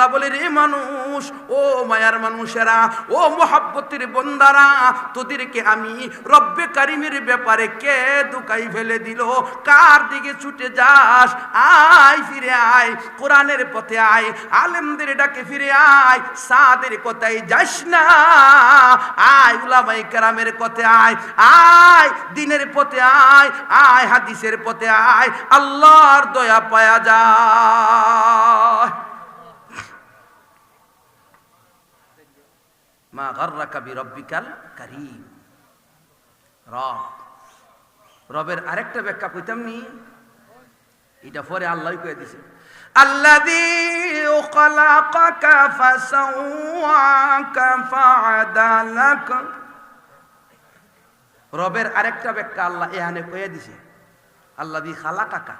আল্লাহ বলে, রে মানুষ, ও মায়ার মানুষেরা, ও মোহাব্বতের বন্দারা, তোদেরকে আমি রব্বে কারিমের ব্যাপারে কে দুকাই ফেলে দিল? কার দিকে ছুটে যাস? আয়, ফিরে আয়, কোরআনের পথে আয়, আলেমদের ডাকে ফিরে আয়, সাদের কথায় যাস না। আয় উলামাই কেরামের পথে আয় আয়, দিনের পথে আয় আয়, হাদিসের পথে আয়, আল্লাহর দয়া পায়া যায়। মা গর্রাকা বি রব্বিকাল কারীম। রব। রবের আরেকটা ব্যাখ্যা কইতাম নি, এটা পরে আল্লাহই কয়ে দিছে। রবের আরেকটা ব্যাখ্যা আল্লাহ এখানে কয়ে দিছে, আল্লাযী খালাকাকা,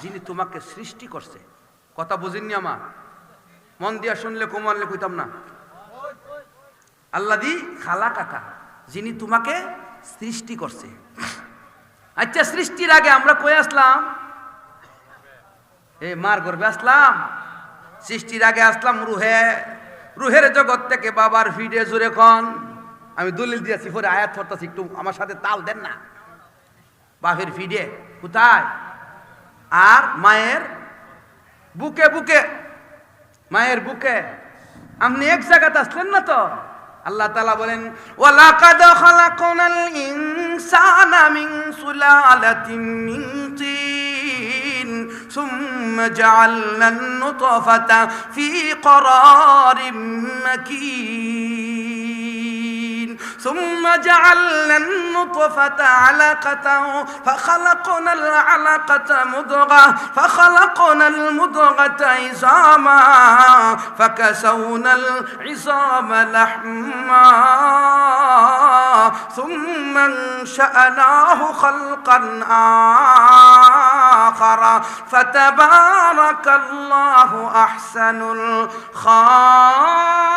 যিনি তোমাকে সৃষ্টি করছে। কথা বুঝিনি আমার? মন দিয়া শুনলে কোমানলে কইতাম না। আল্লাদি খালা কাকা যিনি তোমাকে সৃষ্টি করছে। আচ্ছা সৃষ্টির আগে আমরা কই আসলাম? এ, মার গর্বে আসলাম। সৃষ্টির আগে আসলাম রুহে। রুহের জগৎ থেকে বাবার ফিডে জুড়ে কন। আমি দলিল দিয়েছি, পরে আয়াত ধরতেছি একটু আমার সাথে তাল দেন না। বাপের ফিডে কোথায়? আর মায়ের বুকে বুকে, মায়ের বুকে। আপনি এক জায়গাতে আসলেন না তো? আল্লাহ তালা বলেন ওয়ালাকাদ খালাকনাল ইনসানা মিন সুলালাতিন মিন তিন ثم جعلنا النطفة في قرار مكين ثم جعلنا النطفة علقة فخلقنا العلقة مضغة فخلقنا المضغة عظاما فكسونا العظام لحما. ثم انشأناه خلقا آخر فتبارك الله أحسن الخالقين.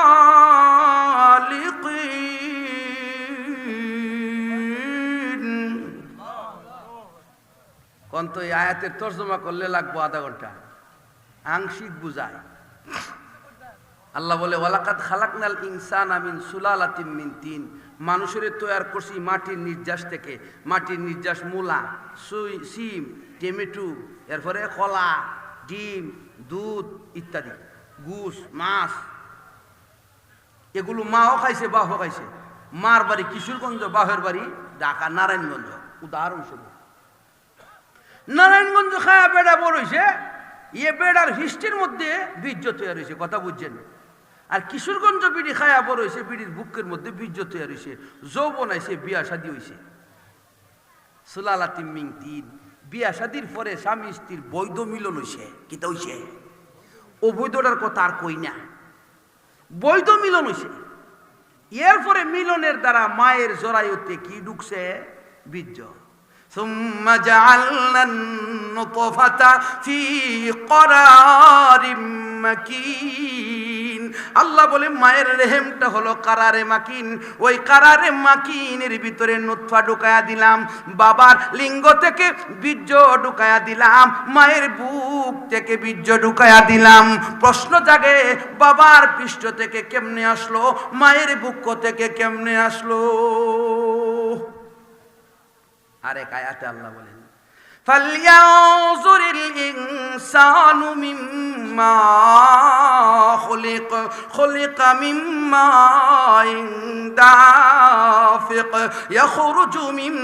কোন তো এই আয়াতের তর্জমা করলে লাগবো আধা ঘণ্টা। আংশিক বুঝায়। আল্লাহ বলে ওয়ালাকাত খালাকনাল ইনসান আমিন সুলালাতিম মিন তিন। মানুষের তৈয়ার করছি মাটির নির্যাস থেকে, মাটির নির্যাস মূলা, সুই, সিম, টমেটো, এরপরে কলা, ডিম, দুধ ইত্যাদি, গুস, মাছ। এগুলো মাও খাইছে, বাহও খাইছে। মার বাড়ি কিশোরগঞ্জ বাহের বাড়ি ঢাকা, নারায়ণগঞ্জ। উদাহরণস্বরূপ। নারায়ণগঞ্জ খায়া বেড়া বড় হয়েছে ইয়ে বেড়ার হিস্ট্রির মধ্যে বীর্য তৈরি হয়েছে কথা বুঝছেন? আর কিশোরগঞ্জ বিড়ি খায়া বড় হয়েছে বিড়ির বুকের মধ্যে বীর্য তৈরি হয়েছে যৌবন আইছে, বিয়া শাদি হয়েছে সুলালাতি মিং তিন বিয়া শাদির পরে স্বামী স্ত্রীর বৈধ মিলন হয়েছে কিতা হয়েছে অবৈধটার কথা আর কই না। বৈধ মিলন হয়েছে এরপরে মিলনের দ্বারা মায়ের জরায়ুতে কি ঢুকছে? বীর্য। ثم جعلنا النطفة في قرار মাকিন আল্লাহ বলে মায়ের রেহেমটা হলো কারারে মাকিন ওই কারারে মাকিনের ভিতরে নুৎফা ঢুকায়া দিলাম বাবার লিঙ্গ থেকে বীর্য ঢুকায়া দিলাম মায়ের বুক থেকে বীর্য ঢুকায়া দিলাম প্রশ্ন জাগে বাবার পৃষ্ঠ থেকে কেমনে আসলো মায়ের বুক থেকে কেমনে আসলো আরেক আয়াতে আল্লাহ বলেন فلينظر الإنسان مما خلق خلق مما دافق يخرج من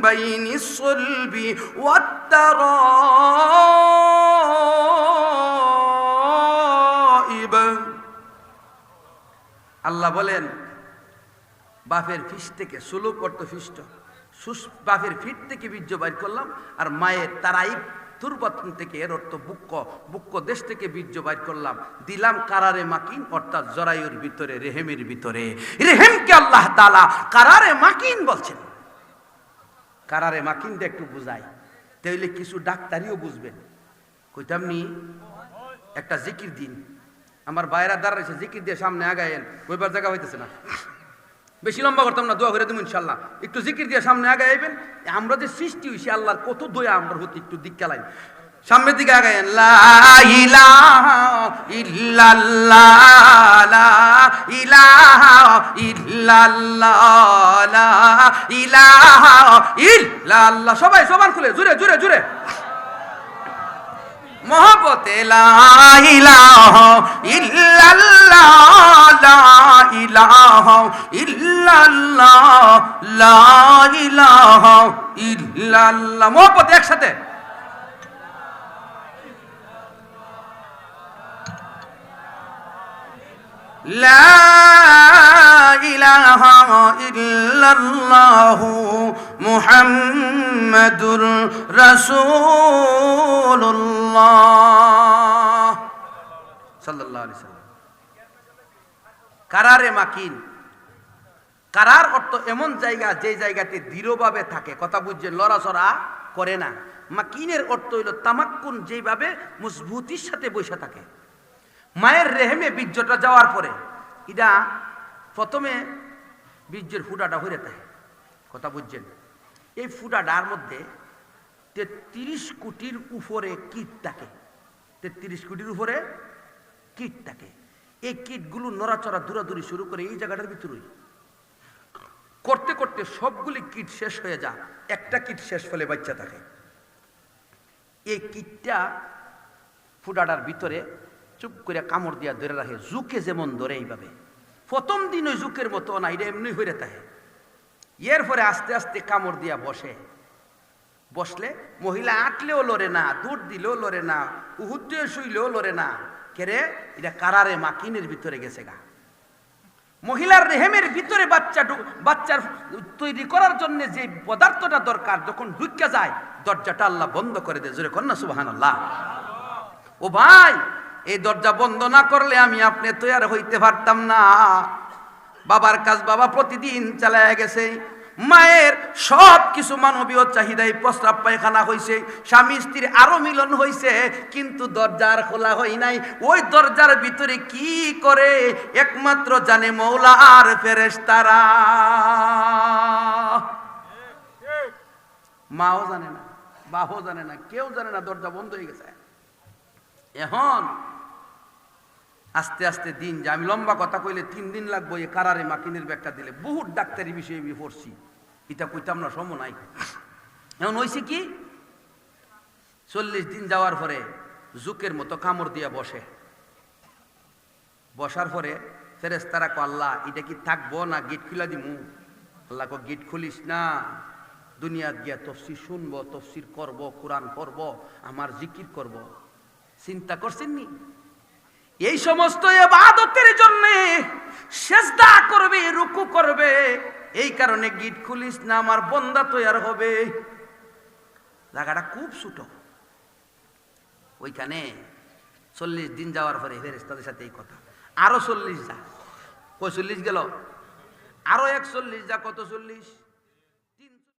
بين الصلب والترائب আল্লাহ বলেন বাপের ফিস থেকে সুলুক অর্থ ফিষ্ট সুস ফিট থেকে বীর্য বাইর করলাম, আর মায়ের তারাই তুরবতন থেকে এর অর্থ বুক্ক বুক্ক দেশ থেকে বীর্য বাইর করলাম। দিলাম কারারে মাকিন, অর্থাৎ জরায়ুর ভিতরে, রেহেমের ভিতরে। রেহেমকে আল্লাহ তালা কারারে মাকিন বলছেন। কারারে মাকিন দিয়ে একটু বুঝাই। তাইলে কিছু ডাক্তারিও বুঝবেন। কইতাম নি, একটা জিকির দিন। আমার বাইরা দাঁড়াইছে, জিকির দিয়ে সামনে আগায়েন ওইবার জায়গা হইতেছে না। বেশি লম্বা করতাম না, দোয়া করে দেবো ইনশাল্লাহ। একটু জিকির দিয়ে সামনে আগে আইবেন, আমরা যে সৃষ্টি হয়েছি আল্লাহর কত দয়া আমরা হতে একটু দিক কালাই সামনের দিকে ইল্লাল্লাহ সবাই সমান খুলে জুড়ে জুড়ে জুড়ে ইলাহা ইল্লাল্লাহ। লা ইলাহা ইল্লাল্লাহ লা ইলাহা ইল্লাল্লাহ মহব্বতে একসাথে لا إله إلا الله محمد رسول الله صلى الله عليه وسلم কারারে মাকিন। কারার অর্থ এমন জায়গা যে জায়গাতে দৃঢ়ভাবে থাকে। কথা বুঝছেন লড়াচড়া করে না। মাকিনের অর্থ হইল তামাক্কুন যেভাবে মজবুতির সাথে বসে থাকে। মায়ের রেহেমে বীর্যটা যাওয়ার পরে এটা প্রথমে বীর্যের ফুটাটা হয়ে থাকে। কথা বুঝছেন? এই ফুটাটার মধ্যে তেত্রিশ কোটির উপরে কীট থাকে। তেত্রিশ কোটির উপরে কীট থাকে। এই কীটগুলো নড়াচড়া দূরাদূরি শুরু করে এই জায়গাটার ভিতরেই। করতে করতে সবগুলি কীট শেষ হয়ে যা একটা কীট শেষ ফলে বাচ্চা থাকে। এই কীটটা ফুটাটার ভিতরে চুপ করে কামড় দিয়া ধরে রাখে। জুকে যেমন ধরে এইভাবে। প্রথম দিন ওই জুকের মতো না, এটা এমনি হয়ে থাকে। এর পরে আস্তে আস্তে কামড় দিয়া বসে। বসলে মহিলা আটলেও লড়ে না দূর দিলেও লড়ে না, উহুদ দিয়ে শুইলেও লড়ে না। কেরে, এটা কারারে মাকিনের ভিতরে গেছে গা। মহিলার রেহেমের ভিতরে বাচ্চা বাচ্চার তৈরি করার জন্য যে পদার্থটা দরকার, যখন ঢুকে যায়, দরজাটা আল্লাহ বন্ধ করে দেয়। জোরে কন্যা সুবাহান আল্লাহ ও ভাই, এই দরজা বন্ধ না করলে আমি আপনি তৈরি হইতে পারতাম না। বাবার কাজ বাবা প্রতিদিন চালায় গেছে। মায়ের সব কিছু মানবীয় চাহিদায় প্রস্রাব পায়খানা হয়েছে স্বামী স্ত্রীর আরও মিলন হয়েছে কিন্তু দরজার খোলা হয় নাই। ওই দরজার ভিতরে কি করে? একমাত্র জানে মৌলা আর ফেরেশতারা। মাও জানে না বাবাও জানে না, কেউ জানে না, দরজা বন্ধ হয়ে গেছে। এখন আস্তে আস্তে দিন যে আমি লম্বা কথা কইলে তিন দিন লাগবো এই কারারে মাকিনের ব্যাগটা দিলে। বহুত ডাক্তারি বিষয়ে আমি পড়ছি। এটা কইতাম না সম নাই। এখন হয়েছে কি, চল্লিশ দিন যাওয়ার পরে জুকের মতো কামড় দিয়া বসে। বসার পরে ফেরেস তারা আল্লাহ, এটা কি থাকব না গেট খুলা দিমু? আল্লাহ কো গেট খুলিস না। দুনিয়াত গিয়া তফসির শুনব, তফসির করব, কোরআন পড়ব, আমার জিকির করব। চিন্তা করছেন নি? এই সমস্ত এবাদতের জন্য সেজদা করবে, রুকু করবে। এই কারণে গিট খুলিস না, আমার বন্দা তৈয়ার হবে। জায়গাটা খুব ছোট। ওইখানে চল্লিশ দিন যাওয়ার পরে ফেরেস্তাদের সাথে এই কথা। আরও চল্লিশ যা। কই চল্লিশ গেল। আরও এক চল্লিশ যা, কত চল্লিশ?